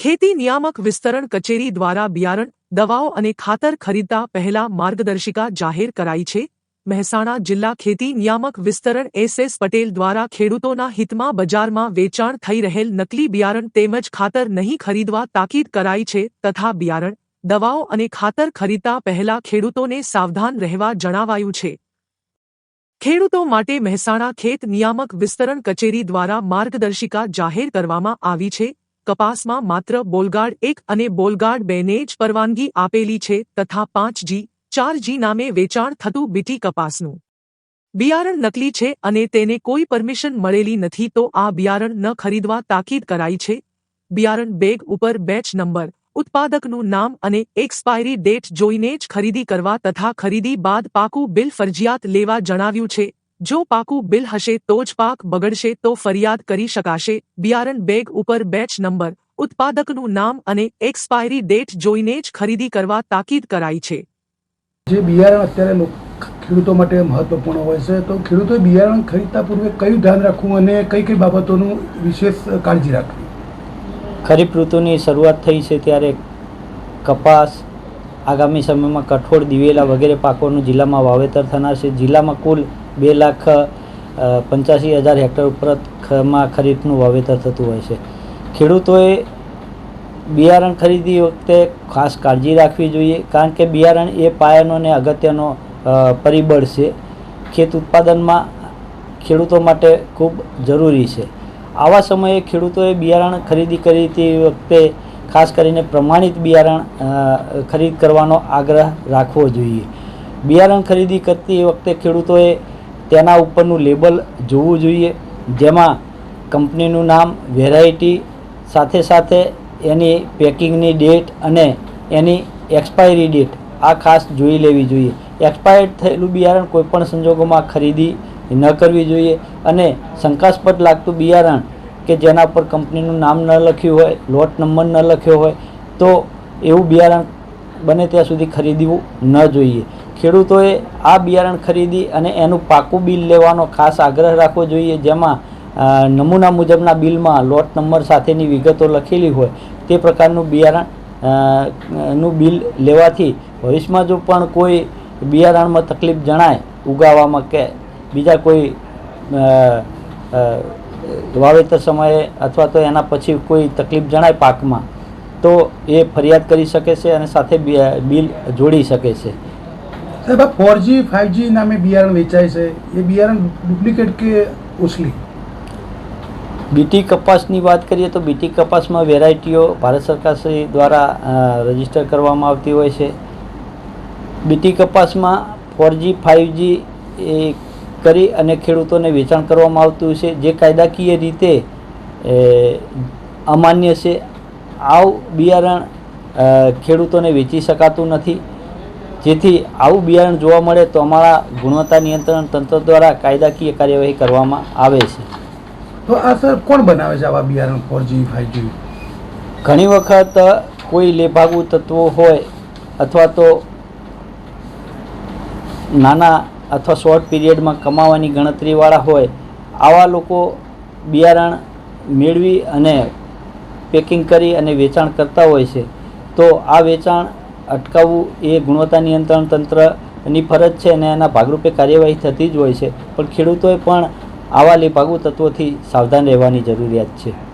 ખેતી નિયામક વિસ્તરણ કચેરી દ્વારા બિયારણ, દવાઓ અને ખાતર ખરીદતા પહેલા માર્ગદર્શિકા જાહેર કરાઈ છે. મહેસાણા જિલ્લા ખેતી નિયામક વિસ્તરણ એસ એસ પટેલ દ્વારા ખેડૂતોના હિતમાં બજારમાં વેચાણ થઈ રહેલ નકલી બિયારણ તેમજ ખાતર નહીં ખરીદવા તાકીદ કરાઈ છે તથા બિયારણ, દવાઓ અને ખાતર ખરીદતા પહેલા ખેડૂતોને સાવધાન રહેવા જણાવાયું છે. ખેડૂતો માટે મહેસાણા ખેત નિયામક વિસ્તરણ કચેરી દ્વારા માર્ગદર્શિકા જાહેર કરવામાં આવી છે. કપાસમાં માત્ર બોલગાર્ડ એક અને બોલગાર્ડ બેને જ પરવાનગી આપેલી છે તથા પાંચ જી, ચાર જી નામે વેચાણ થતું બીટી કપાસનું. બિયારણ નકલી છે અને તેને કોઈ પરમિશન મળેલી નથી તો આ બિયારણ ન ખરીદવા તાકીદ કરાઈ છે. બિયારણ બેગ ઉપર બેચ નંબર, ઉત્પાદકનું નામ અને એક્સપાયરી ડેટ જોઈને જ ખરીદી કરવા તથા ખરીદી બાદ પાકું બિલ ફરજિયાત લેવા જણાવ્યું છે. જો પાકું બિલ હશે તો જ પાક બગડશે તો ફરિયાદ કરી શકાશે. બિયારણ બેગ ઉપર બેચ નંબર ઉત્પાદકનું નામ અને એક્સપાયરી ડેટ જોઈને જ ખરીદી કરવા તાકીદ કરાઈ છે. જે બિયારણ અત્યારે ખેડૂતો માટે મહત્વપૂર્ણ હોય છે તો ખેડૂતોએ બિયારણ ખરીદતા પૂર્વે કયું ધ્યાન રાખવું અને કઈ કઈ બાબતોનું વિશેષ કાળજી રાખવી? ખરીફ ઋતુની શરૂઆત થઈ છે ત્યારે કપાસ આગામી સમયમાં કઠોળ દિવેલા વગેરે પાકોનું જિલ્લામાં વાવેતર થનાર છે. જિલ્લામાં કુલ બે લાખ પંચ્યાસી હજાર હેક્ટર ઉપરમાં ખરીફનું વાવેતર થતું હોય છે. ખેડૂતોએ બિયારણ ખરીદી વખતે ખાસ કાળજી રાખવી જોઈએ, કારણ કે બિયારણ એ પાયાનો અને અગત્યનો પરિબળ છે. ખેત ઉત્પાદનમાં ખેડૂતો માટે ખૂબ જરૂરી છે. આવા સમયે ખેડૂતોએ બિયારણ ખરીદી કરી તે વખતે ખાસ કરીને પ્રમાણિત બિયારણ ખરીદ કરવાનો આગ્રહ રાખવો જોઈએ. બિયારણ ખરીદી કરતી વખતે ખેડૂતોએ તેના ઉપરનું લેબલ જોવું જોઈએ, જેમાં કંપનીનું નામ વેરાયટી સાથે સાથે એની પેકિંગની ડેટ અને એની એક્સપાયરી ડેટ આ ખાસ જોઈ લેવી જોઈએ. એક્સપાયર્ડ થયેલું બિયારણ કોઈપણ સંજોગોમાં ખરીદી ન કરવી જોઈએ અને શંકાસ્પદ લાગતું બિયારણ કે જેના પર કંપનીનું નામ ન લખ્યું હોય લોટ નંબર ન લખ્યો હોય, તો એવું બિયારણ બને ત્યાં સુધી ખરીદવું ન જોઈએ. ખેડૂતોએ આ બિયારણ ખરીદી અને એનું પાકું બિલ લેવાનો ખાસ આગ્રહ રાખવો જોઈએ. જેમાં નમૂના મુજબના બિલમાં લોટ નંબર સાથેની વિગતો લખેલી હોય તે પ્રકારનું બિયારણનું બિલ લેવાથી ભવિષ્યમાં જો પણ કોઈ બિયારણમાં તકલીફ જણાય, ઉગાવવામાં કે બીજા કોઈ વાવેતર સમયે અથવા તો એના પછી કોઈ તકલીફ જણાય પાકમાં, તો એ ફરિયાદ કરી શકે છે અને સાથે બિલ જોડી શકે છે. સાહેબ આ ફોરજી ફાઇવજી નામે બિયારણ વેચાય છે. એ બિયારણ ડુપ્લિકેટ કે ઓસલી બીટી કપાસની વાત કરીએ તો બીટી કપાસમાં વેરાયટીઓ ભારત સરકાર દ્વારા રજિસ્ટર કરવામાં આવતી હોય છે. બીટી કપાસમાં ફોરજી ફાઇવજી એ કરી અને ખેડૂતોને વેચાણ કરવામાં આવતું છે. જે કાયદાકીય રીતે અમાન્ય છે. આવું બિયારણ ખેડૂતોને વેચી શકાતું નથી. જેથી આવું બિયારણ જોવા મળે તો અમારા ગુણવત્તા નિયંત્રણ તંત્ર દ્વારા કાયદાકીય કાર્યવાહી કરવામાં આવે છે. તો આ સર કોણ બનાવે છે આવા બિયારણ ફોરજી ફાઇવજી ઘણી વખત કોઈ લેભાગુ તત્વો હોય અથવા તો નાના અથવા શોર્ટ પીરિયડમાં કમાવાની ગણતરીવાળા હોય આવા લોકો બિયારણ મેળવી અને પેકિંગ કરી અને વેચાણ કરતા હોય છે. તો આ વેચાણ અટકાવવું એ ગુણવત્તા નિયંત્રણ તંત્રની ફરજ છે અને એના ભાગરૂપે કાર્યવાહી થતી જ હોય છે. પણ ખેડૂતોએ પણ આવા લેભાગુ તત્વોથી સાવધાન રહેવાની જરૂરિયાત છે.